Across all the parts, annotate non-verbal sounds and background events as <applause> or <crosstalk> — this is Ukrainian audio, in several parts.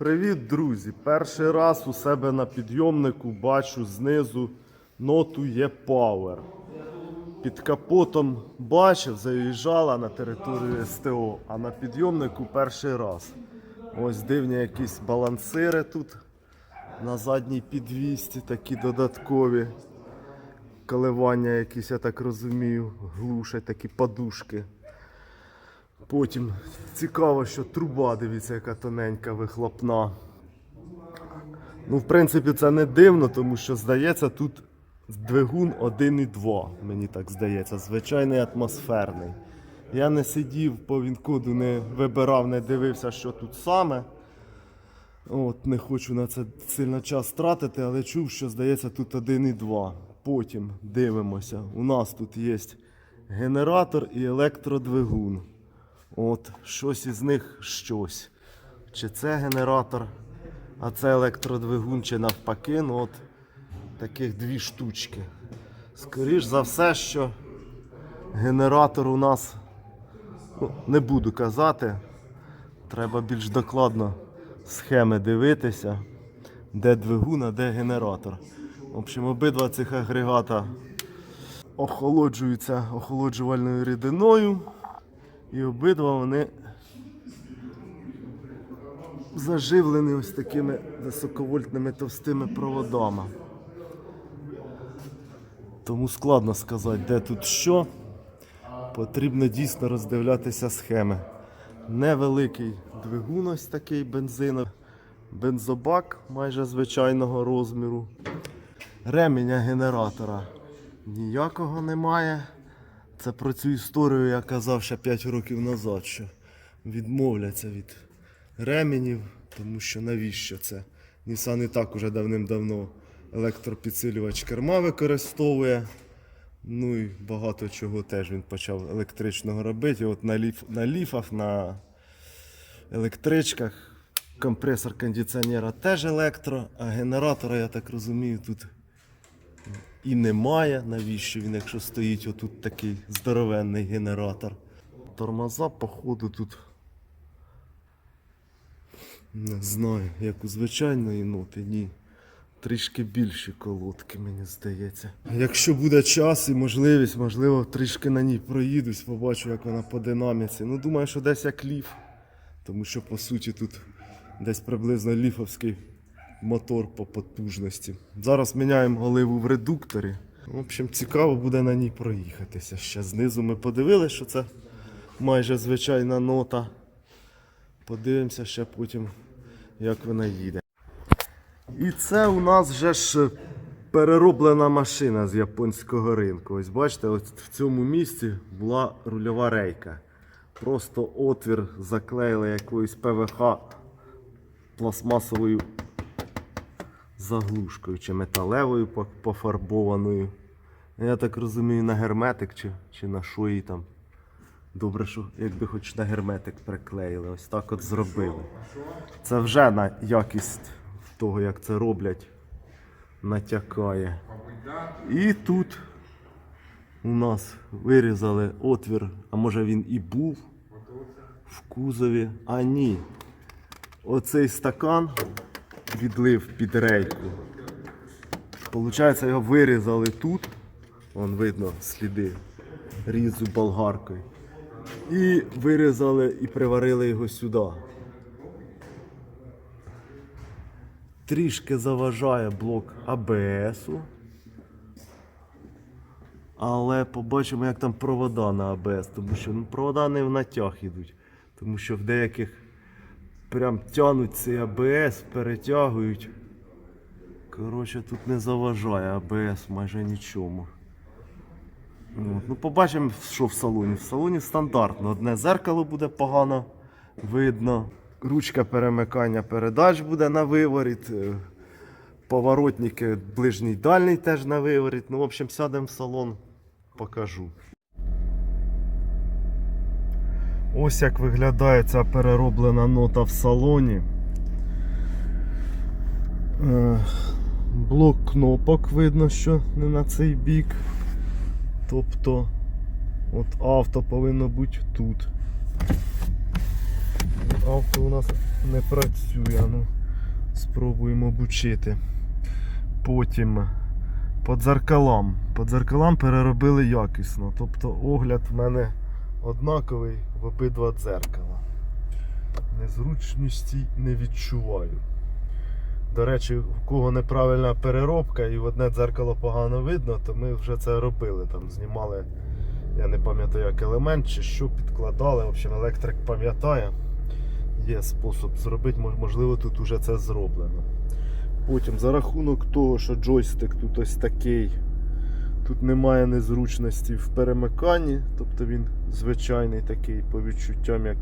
Привіт, друзі! Перший раз у себе на підйомнику бачу знизу ноту є Power. Під капотом бачив, заїжджала на територію СТО, а на підйомнику перший раз. Ось дивні якісь балансири тут на задній підвісті, такі додаткові. Коливання якісь, я так розумію, глушать такі подушки. Потім цікаво, що труба, дивіться, яка тоненька вихлопна. Ну, в принципі, це не дивно, тому що здається, тут двигун 1,2, мені так здається, звичайний атмосферний. Я не сидів по вінкоду, не вибирав, не дивився, що тут саме. От, не хочу на це сильно час тратити, але чув, що здається тут 1,2. Потім дивимося. У нас тут є генератор і електродвигун. От, щось із них щось. Чи це генератор, а це електродвигун, чи навпаки, ну от таких дві штучки. Скоріш за все, що генератор у нас, ну, не буду казати, треба більш докладно схеми дивитися, де двигун, а де генератор. В общем, обидва цих агрегата охолоджуються охолоджувальною рідиною. І обидва вони заживлені ось такими високовольтними товстими проводами. Тому складно сказати, де тут що. Потрібно дійсно роздивлятися схеми. Невеликий двигун ось такий бензиновий. Бензобак майже звичайного розміру. Ременя генератора ніякого немає. Це про цю історію я казав ще 5 років назад, що відмовляться від ременів, тому що навіщо це? Nissan і так уже давним-давно електропідсилювач керма використовує. Ну і багато чого теж він почав електричного робити. От на, ліф, на ліфах, на електричках компресор кондиціонера теж електро, а генератора, я так розумію, тут і немає. Навіщо він, якщо стоїть отут такий здоровенний генератор. Тормоза, походу, тут. Не знаю, як у звичайної ноти, ні. Трішки більші колодки, мені здається. Якщо буде час і можливість, можливо, трішки на ній проїдусь, побачу, як вона по динаміці. Ну, думаю, що десь як ліф. Тому що по суті тут десь приблизно ліфовський мотор по потужності. Зараз міняємо голиву в редукторі. В общем, цікаво буде на ній проїхатися. Ще знизу ми подивилися, що це майже звичайна нота. Подивимося ще потім, як вона їде. І це у нас вже ж перероблена машина з японського ринку. Ось бачите, ось в цьому місці була рульова рейка. Просто отвір заклеїли якоюсь ПВХ пластмасовою заглушкою чи металевою пофарбованою. Я так розумію, на герметик чи, чи на що її там. Добре, що якби хоч на герметик приклеїли, ось так от зробили. Це вже на якість того, як це роблять, натякає. І тут у нас вирізали отвір, а може він і був в кузові. А ні. Оцей стакан відлив під рейку. Получається, його вирізали тут. Вон видно сліди різу болгаркою. І вирізали і приварили його сюди. Трішки заважає блок АБСу. Але побачимо, як там провода на АБС, тому що ну, провода не в натяг йдуть. Тому що в деяких прям тянуть цей АБС, перетягують. Коротше, тут не заважає АБС майже нічому. От, ну, побачимо, що в салоні. В салоні стандартно. Одне зеркало буде погано видно. Ручка перемикання передач буде на виворіт. е, Поворотники ближній дальній теж на виворіт. Ну, в общем, сядемо в салон, покажу. Ось як виглядає ця перероблена нота в салоні. Е, Блок кнопок видно, що не на цей бік. Тобто, от авто повинно бути тут. Авто у нас не працює. Ну, спробуємо обучити. Потім по дзеркалам. По дзеркалам переробили якісно. Тобто огляд в мене однаковий в обидва дзеркала. Незручності не відчуваю. До речі, в кого неправильна переробка і в одне дзеркало погано видно, то ми вже це робили. Там знімали, я не пам'ятаю як елемент чи що підкладали. В общем, електрик пам'ятає. Є спосіб зробити, можливо, тут вже це зроблено. Потім за рахунок того, що джойстик тут ось такий, тут немає незручності в перемиканні, тобто він звичайний такий по відчуттям, як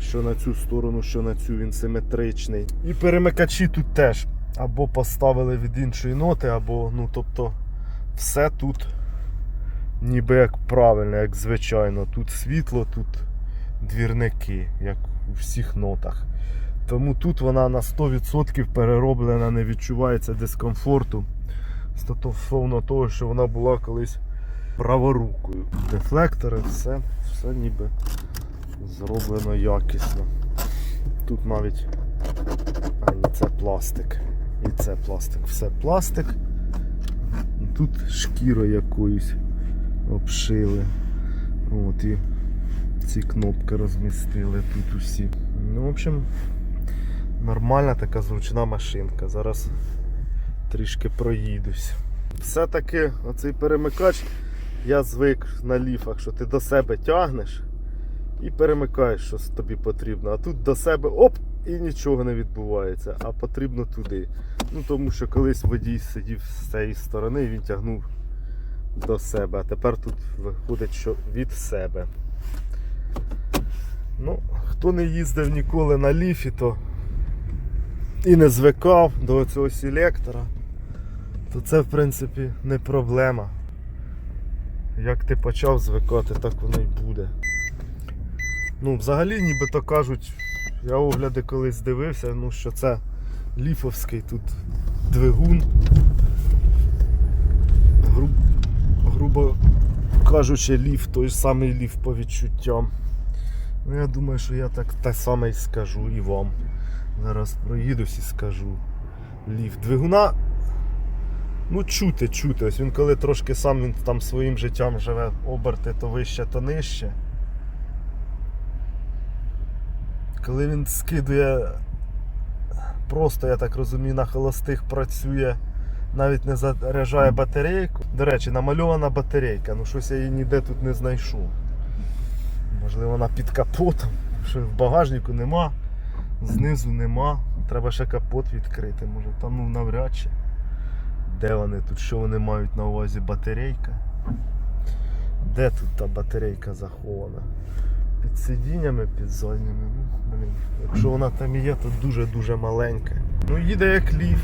що на цю сторону, що на цю він симетричний. І перемикачі тут теж або поставили від іншої ноти, або, ну тобто, все тут ніби як правильно, як звичайно. Тут світло, тут двірники, як у всіх нотах. Тому тут вона на 100% перероблена, не відчувається дискомфорту стосовно того, що вона була колись праворукою. Дефлектори, все, все ніби зроблено якісно. Тут навіть а, це пластик. І це пластик. Все пластик. Тут шкіра якоюсь обшили. От і ці кнопки розмістили тут усі. Ну, в общем, нормальна така зручна машинка. Зараз трішки проїдусь. Все-таки оцей перемикач я звик на ліфах, що ти до себе тягнеш і перемикаєш, що тобі потрібно. А тут до себе оп, і нічого не відбувається, а потрібно туди. Ну тому що колись водій сидів з цієї сторони і він тягнув до себе. А тепер тут виходить, що від себе. Ну, хто не їздив ніколи на ліфі, то і не звикав до цього селектора, то це в принципі не проблема. Як ти почав звикати, так воно й буде. Ну, взагалі, нібито кажуть, я огляди колись дивився, ну що це ліфовський тут двигун. Гру... Грубо кажучи, ліф, той самий ліф по відчуттям. Ну, я думаю, що я так те саме й скажу і вам. Зараз проїдусь і скажу. Ліфт. Двигуна. Ну, чути, чути. Ось він коли трошки сам він там своїм життям живе оберти, то вище, то нижче. Коли він скидує, просто, я так розумію, на холостих працює, навіть не заряджає батарейку. До речі, намальована батарейка, ну щось я її ніде тут не знайшов. Можливо, вона під капотом, що в багажнику нема, знизу нема. Треба ще капот відкрити, може там ну навряд чи. Де вони тут, що вони мають на увазі батарейка? Де тут та батарейка захована? Під сидіннями, під задніми. Ну, блін. Якщо вона там і є, то дуже-дуже маленька. Ну їде як ліф.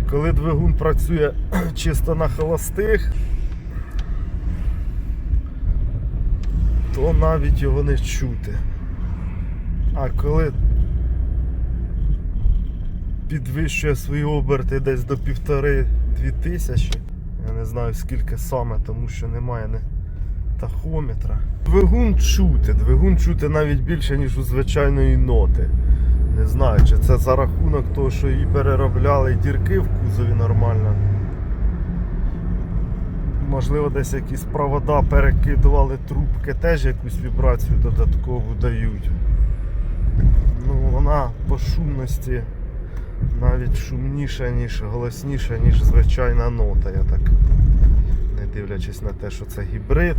І коли двигун працює <clears throat> чисто на холостих, то навіть його не чути. А коли підвищує свої оберти десь до півтори-дві тисячі, я не знаю скільки саме, тому що немає не тахометра. Двигун чути, двигун чути навіть більше, ніж у звичайної ноти. Не знаю, чи це за рахунок того, що її переробляли дірки в кузові нормально. Можливо, десь якісь провода перекидували трубки, теж якусь вібрацію додаткову дають. Ну, вона по шумності навіть шумніша, ніж голосніша, ніж звичайна нота, я так не дивлячись на те, що це гібрид.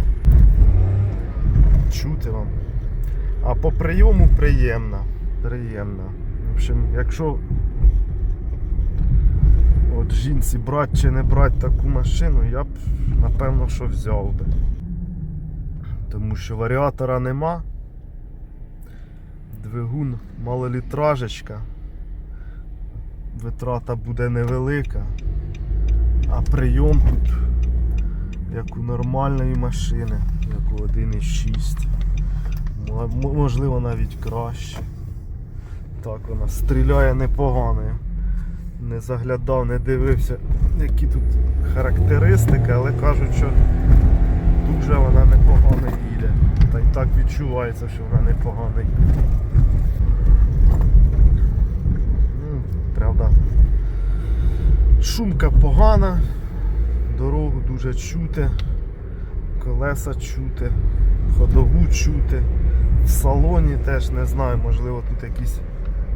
Чути вам. А по прийому приємна. Приємна. В общем, якщо от жінці брати чи не брати таку машину, я б напевно що взяв би. Тому що варіатора нема. Двигун малолітражечка. Витрата буде невелика. А прийом тут як у нормальної машини, як у 1.6. Можливо навіть краще. Так вона стріляє непогано. Не заглядав, не дивився, які тут характеристики, але кажуть, що дуже вона непогано їде. Та й так відчувається, що вона непогано їде. Шумка погана, дорогу дуже чути, колеса чути, ходову чути. В салоні теж не знаю, можливо тут якісь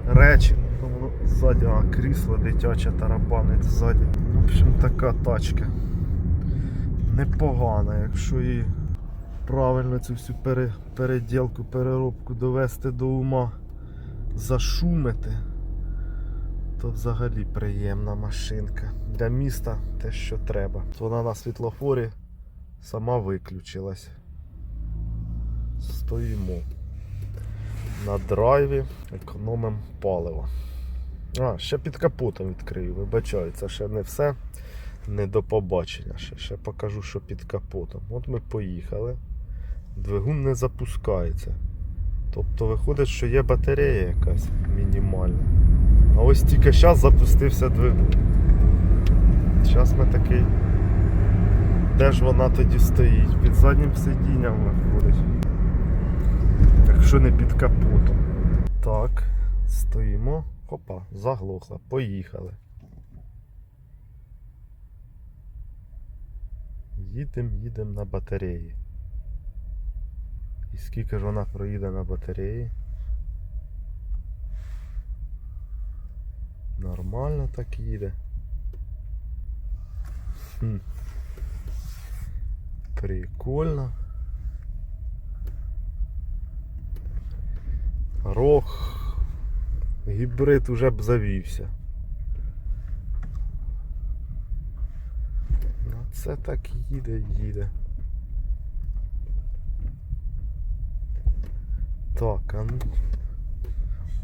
речі. Ну, воно ззаді, а крісло дитяче тарабанить ззаді. В общем, така тачка. Непогана, якщо її правильно цю всю переділку, переробку довести до ума, зашумити, то взагалі приємна машинка. Для міста те, що треба. Вона на світлофорі сама виключилась. Стоїмо. На драйві економимо паливо. А, ще під капотом відкрию, вибачаю, це ще не все. Не до побачення. Ще, ще покажу, що під капотом. От ми поїхали. Двигун не запускається. Тобто виходить, що є батарея якась мінімальна. А ось тільки зараз запустився двигун. Зараз ми такий. Де ж вона тоді стоїть? Під заднім сидінням виходить. Якщо не під капотом. Так, стоїмо. Хопа, заглохла. Поїхали. Їдемо, їдемо на батареї. І скільки ж вона проїде на батареї? Нормально так їде. Хм. Прикольно. Рох. Гібрид уже б завівся. Ну це так їде, їде. Так, а ну.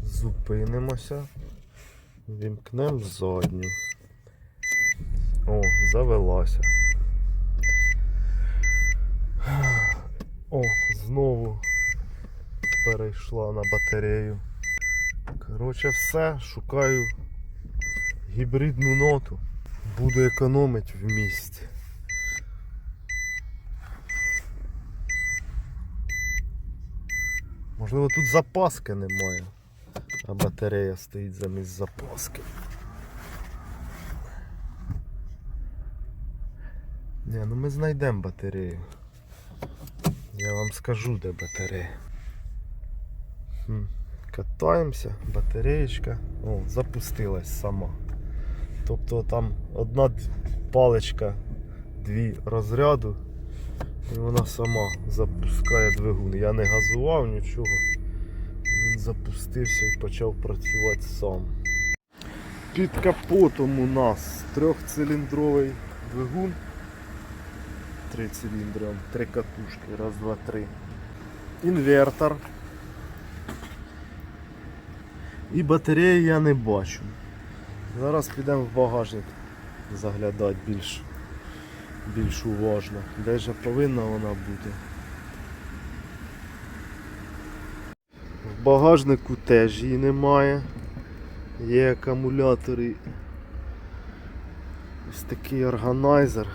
Зупинимося. Вімкнемо задню. О, завелася. О, знову перейшла на батарею. Коротше, все, шукаю гібридну ноту. Буду економити в місті. Можливо, тут запаски немає, а батарея стоїть замість запаски. Ні, ну ми знайдемо батарею. Я вам скажу, де батарея. Хм. Катаємося, батареєчка. О, запустилась сама. Тобто там одна паличка, дві розряду, і вона сама запускає двигун. Я не газував нічого. Запустився і почав працювати сам. Під капотом у нас трьохциліндровий двигун. Три циліндри, три катушки. Раз, два, три. Інвертор. І батареї я не бачу. Зараз підемо в багажник заглядати більш, більш уважно. Де же повинна вона бути. Багажнику теж її немає. Є акумулятори. Ось такий органайзер.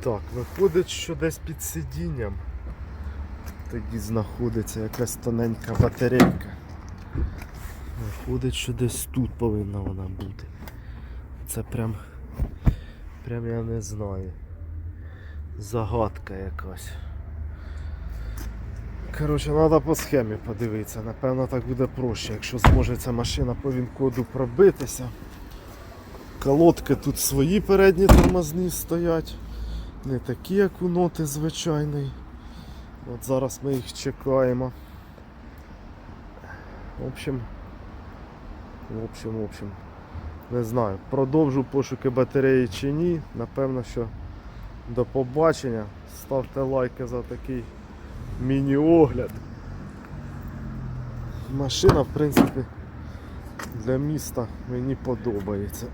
Так, виходить, що десь під сидінням тоді знаходиться якась тоненька батарейка. Виходить, що десь тут повинна вона бути. Це прям. Прям я не знаю. Загадка якась. Коротше, треба по схемі подивитися. Напевно так буде проще, якщо зможе ця машина по він-коду пробитися. Колодки тут свої передні тормозні стоять. Не такі, як у ноти звичайний. От зараз ми їх чекаємо. В общем, в общем, в общем, не знаю, продовжу пошуки батареї чи ні. Напевно, що до побачення. Ставте лайки за такий міні-огляд. Машина, в принципі, для міста мені подобається.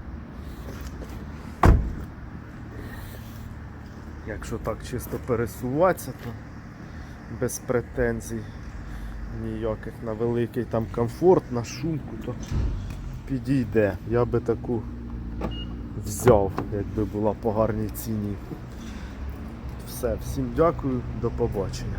Якщо так чисто пересуватися, то без претензій ніяких на великий там комфорт, на шумку, то підійде. Я би таку взяв, якби була по гарній ціні. Все, всім дякую, до побачення.